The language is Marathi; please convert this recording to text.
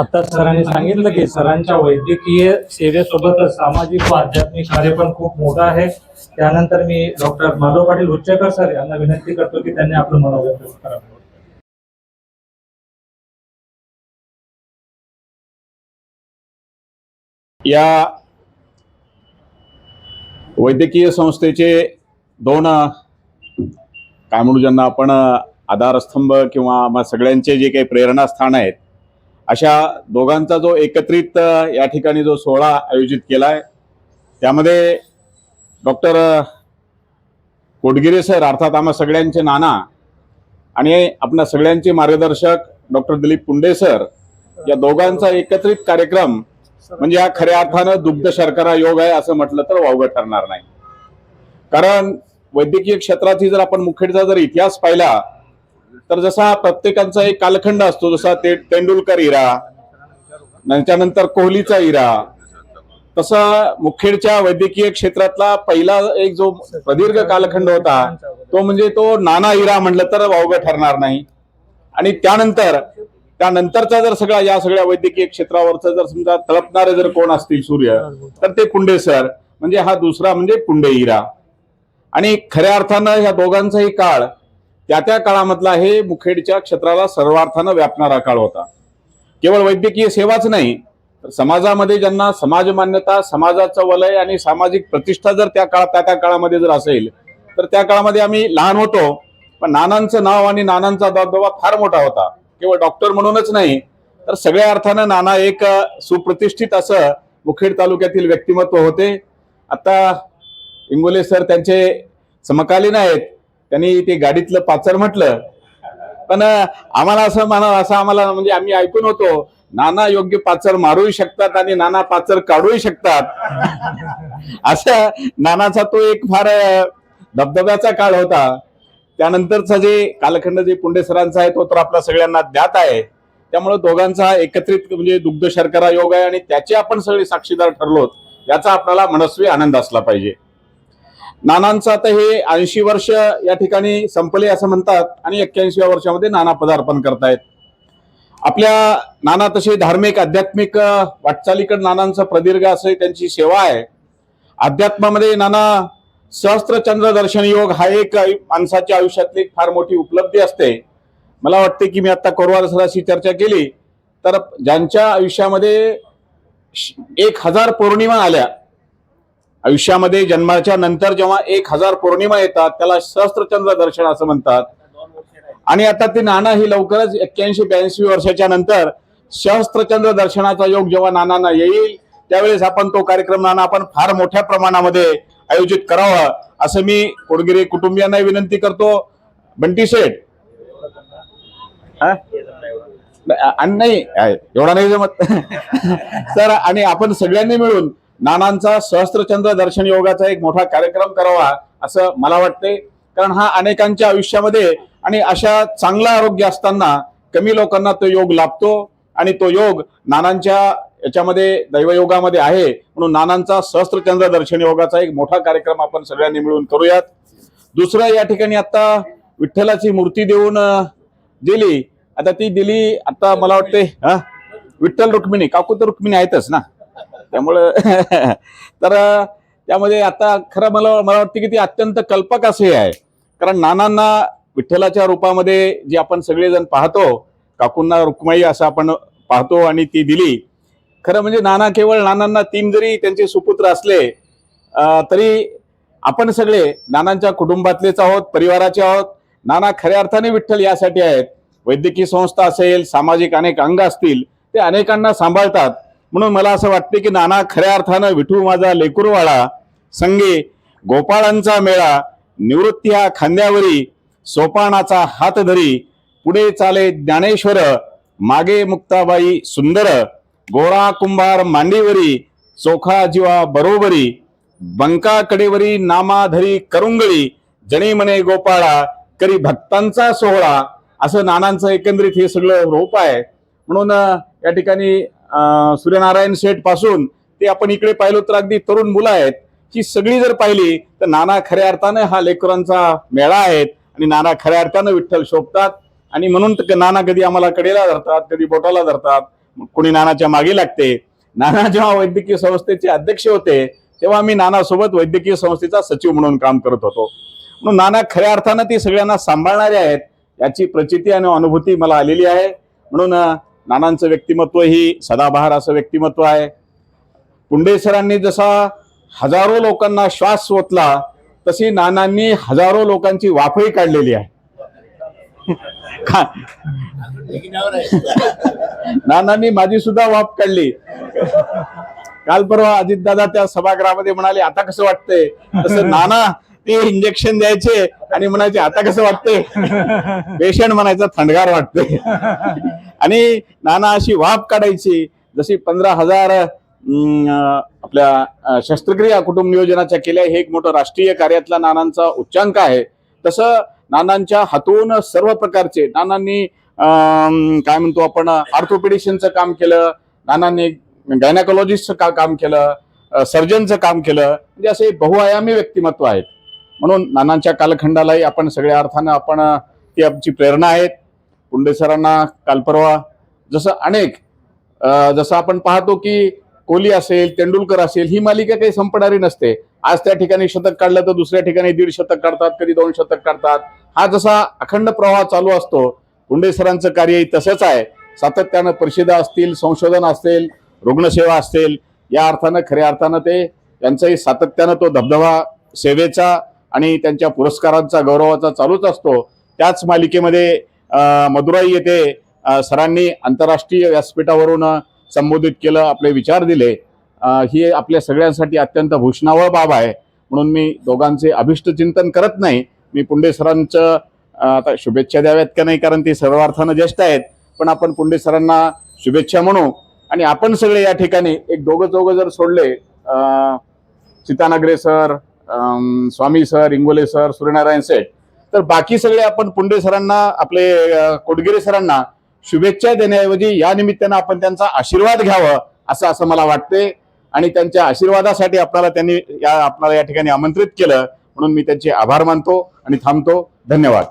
आता सरांनी सांगितलं की सरांच्या वैद्यकीय सेवेसोबतच सामाजिक व आध्यात्मिक कार्य पण खूप मोठं आहे. त्यानंतर मी डॉक्टर माधव पाटील उच्चकर सर यांना विनंती करतो की त्यांनी आपलं मनोव्यक्त करावं. या वैद्यकीय संस्थेचे दोन काय म्हणू ज्यांना आपण आधारस्तंभ किंवा सगळ्यांचे जे काही प्रेरणास्थान आहेत अशा दोघांचा जो एकत्रित या ठिकाणी जो सोहळा आयोजित केला आहे त्यामध्ये डॉक्टर कोटगिरे सर अर्थात आम्हा सगळ्यांचे नाना आणि आपल्या सगळ्यांचे मार्गदर्शक डॉक्टर दिलीप पुंडे सर या दोघांचा एकत्रित कार्यक्रम म्हणजे हा खऱ्या अर्थानं दुग्ध शर्करा योग आहे असं म्हटलं तर वावगं ठरणार नाही. कारण वैद्यकीय क्षेत्राची जर आपण मुखेडचा जर इतिहास पाहिला तर जसा प्रत्येकाचा एक कालखंड असतो जसा ते तेंडुलकर इरा त्यानंतर कोहलीचा इरा तसा मुखेडच्या वैद्यकीय क्षेत्रातला पहिला एक जो प्रदीर्घ कालखंड होता तो म्हणजे तो नाना इरा म्हटलं तर वावग ठरणार नाही. आणि त्यानंतर त्यानंतरचा जर सगळा या सगळ्या वैद्यकीय क्षेत्रावरचा जर समजा तळपणारे जर कोण असतील सूर्य तर ते पुंडे सर म्हणजे हा दुसरा म्हणजे पुंडे इरा. आणि खऱ्या अर्थानं ह्या दोघांचाही काळ त्या त्या काळामधला हे मुखेडच्या क्षेत्राला सर्वार्थानं व्यापणारा काळ होता. केवळ वैद्यकीय सेवाच नाही तर समाजामध्ये ज्यांना समाज मान्यता समाजाचं वलय आणि सामाजिक प्रतिष्ठा जर त्या काळात त्या त्या काळामध्ये जर असेल तर त्या काळामध्ये आम्ही लहान होतो पण नानांचं नाव आणि नानांचा दबदबा फार मोठा होता. केवळ डॉक्टर म्हणूनच नाही तर सगळ्या अर्थानं नाना एक सुप्रतिष्ठित असं मुखेड तालुक्यातील व्यक्तिमत्व होते. आता इंगोले सर त्यांचे समकालीन आहेत त्यांनी ते गाडीतलं पाचर म्हटलं. पण आम्हाला असं म्हणा असं आम्हाला म्हणजे आम्ही ऐकून होतो नाना योग्य पाचर मारूही शकतात आणि नाना पाचर काढूही शकतात. असा नानाचा तो एक फार धबधब्याचा काळ होता. त्यानंतरचा जे कालखंड जे पुंडेसरांचा आहे तो तर आपल्या सगळ्यांना ज्ञात आहे. त्यामुळे दोघांचा एकत्रित म्हणजे दुग्ध शर्करा योग आहे आणि त्याचे आपण सगळे साक्षीदार ठरलोत याचा आपल्याला मनस्वी आनंद असला पाहिजे. नानांचं आता हे ऐंशी वर्ष या ठिकाणी संपले असं म्हणतात आणि एक्क्याऐंशीव्या वर्षामध्ये नाना पदार्पण करतायत. आपल्या नाना तसे धार्मिक आध्यात्मिक वाटचालीकडे नानांचं प्रदीर्घ असं त्यांची सेवा आहे. अध्यात्मामध्ये नाना सहस्त्रचंद्र दर्शन योग हा एक माणसाच्या आयुष्यातली एक फार मोठी उपलब्धी असते. मला वाटते की मी आता कोरवार सराशी चर्चा केली तर ज्यांच्या आयुष्यामध्ये श- एक हजार पौर्णिमा आल्या आयुष्यामध्ये जन्माच्या नंतर जेव्हा एक हजार पौर्णिमा येतात त्याला सहस्त्रचंद्र दर्शन असं म्हणतात. आणि आता ते नाना ही लवकरच एक्क्याऐंशी ब्याऐंशी वर्षाच्या नंतर सहस्त्रचंद्र दर्शनाचा योग जेव्हा नानांना येईल त्यावेळेस आपण तो कार्यक्रम नाना आपण फार मोठ्या प्रमाणामध्ये आयोजित करावा असं मी कोडगिरी कुटुंबियांना विनंती करतो. बंटी शेठ. आणि नाही एवढा नाही जमत. सर आणि आपण सगळ्यांनी मिळून नानांचा सहस्त्रचंद्र दर्शन योगाचा एक मोठा कार्यक्रम करावा असं मला वाटते. कारण हा अनेकांच्या आयुष्यामध्ये आणि अशा चांगलं आरोग्य असताना कमी लोकांना तो योग लाभतो आणि तो योग नानांच्या याच्यामध्ये दैवयोगामध्ये आहे. म्हणून नानांचा सहस्त्रचंद्र दर्शन योगाचा एक मोठा कार्यक्रम आपण सगळ्यांनी मिळून करूयात. दुसरं या ठिकाणी आता विठ्ठलाची मूर्ती देऊन दिली. आता ती दिली आता मला वाटते हा? विठ्ठल रुक्मिणी काकू तर रुक्मिणी आहेतच ना? त्यामुळं तर त्यामध्ये आता खरं मला मला वाटतं की ती अत्यंत कल्पक असे आहे. कारण नानांना विठ्ठलाच्या रूपामध्ये जे आपण सगळेजण पाहतो काकूंना रुक्माई असं आपण पाहतो आणि ती दिली. खरं म्हणजे नाना केवळ नानांना तीन जरी त्यांचे सुपुत्र असले तरी आपण सगळे नानांच्या कुटुंबातलेच आहोत परिवाराचे आहोत. नाना खऱ्या अर्थाने विठ्ठल यासाठी आहेत. वैद्यकीय संस्था असेल सामाजिक अनेक अंग असतील ते अनेकांना सांभाळतात. म्हणून मला असं वाटते की नाना खऱ्या अर्थानं विठू माझा लेकुरवाळा संगे गोपाळांचा मेळा निवृत्ती हा खांद्यावरी सोपानाचा हात धरी पुढे चाले ज्ञानेश्वर मागे मुक्ताबाई सुंदर गोरा कुंभार मांडीवरी चोखा जीवा बरोबरी बंका कडेवरी नामाधरी करुंगळी जणी म्हणे गोपाळा करी भक्तांचा सोहळा असं नानांचं एकंदरीत हे सगळं रूप आहे. म्हणून या ठिकाणी सूर्यनारायण शेठपासून ते आपण इकडे पाहिलो तर अगदी तरुण मुलं आहेत. ही सगळी जर पाहिली तर नाना खऱ्या अर्थानं हा लेकरांचा मेळा आहेत आणि नाना खऱ्या अर्थानं विठ्ठल शोभतात आणि म्हणून तर नाना कधी आम्हाला कडेला धरतात कधी बोटाला धरतात कोणी नानाच्या मागे लागते. नाना जेव्हा वैद्यकीय संस्थेचे अध्यक्ष होते तेव्हा मी नानासोबत वैद्यकीय संस्थेचा सचिव म्हणून काम करत होतो. म्हणून नाना खऱ्या अर्थानं ती सगळ्यांना सांभाळणारे आहेत याची प्रचिती आणि अनुभूती मला आलेली आहे. म्हणून नानांचं व्यक्तिमत्व ही सदाबहार असं व्यक्तिमत्व आहे. कुंडेसरांनी जसा हजारो लोकांना श्वास ओतला तशी नानांनी हजारो लोकांची वाफही काढलेली आहे. नानांनी माझी सुद्धा वाफ काढली. काल परवा अजितदादा त्या सभागृहामध्ये म्हणाले आता कसं वाटतंय? तसं नाना ते इंजेक्शन द्यायचे आणि म्हणायचे आता कसं वाटतंय? पेशंट म्हणायचं थंडगार वाटतंय. आणि नाना अशी वाफ काढायची जशी पंधरा हजार आपल्या शस्त्रक्रिया कुटुंब नियोजनाच्या केल्या हे एक मोठं राष्ट्रीय कार्यातला नानांचा उच्चांक आहे. तसं नानांच्या हातून सर्व प्रकारचे नानांनी काय म्हणतो आपण ऑर्थोपेडिशियनचं काम केलं नानांनी गायनाकोलॉजिस्टचं का काम केलं सर्जनचं काम केलं म्हणजे असे बहुआयामी व्यक्तिमत्व आहेत. म्हणून नानांच्या कालखंडालाही आपण सगळ्या अर्थानं आपण ती आमची प्रेरणा आहेत. पुंडेसरांना सरांना जसं अनेक जसं आपण पाहतो की कोहली असेल तेंडुलकर असेल ही मालिका काही संपणारी नसते. आज त्या ठिकाणी शतक काढलं तर दुसऱ्या ठिकाणी दीड शतक काढतात कधी दोन शतक काढतात. हा जसा अखंड प्रवाह चालू असतो पुंडे सरांचं कार्यही तसंच आहे. सातत्यानं परिषदा असतील संशोधन असेल रुग्णसेवा असेल या अर्थानं खऱ्या अर्थानं ते त्यांचाही सातत्यानं तो धबधबा सेवेचा आणि त्यांच्या पुरस्कारांचा गौरवाचा चालूच असतो. त्याच मालिकेमध्ये मदुराई येथे सरांनी आंतरराष्ट्रीय व्यासपीठावरून संबोधित केलं आपले विचार दिले. ही आपल्या सगळ्यांसाठी अत्यंत भूषणावळ बाब आहे. म्हणून मी दोघांचे अभिष्ट चिंतन करत नाही. मी पुंडे सरांचं आता शुभेच्छा द्याव्यात का नाही? कारण ते सर्वार्थानं ज्येष्ठ आहेत. पण आपण पुंडे सरांना शुभेच्छा म्हणू. आणि आपण सगळे या ठिकाणी एक दोघं चौघं जर सोडले Sitanagare sir Swami sir Ingole sir Suryanarayan Seth. तर बाकी सगळे आपण पुंडे सरांना आपले अं, कोडगिरे सरांना शुभेच्छा देण्याऐवजी या निमित्तानं आपण त्यांचा आशीर्वाद घ्यावं असं असं मला वाटते. आणि त्यांच्या आशीर्वादासाठी आपल्याला त्यांनी या आपल्याला या ठिकाणी आमंत्रित केलं. म्हणून मी त्यांचे आभार मानतो आणि थांबतो. धन्यवाद.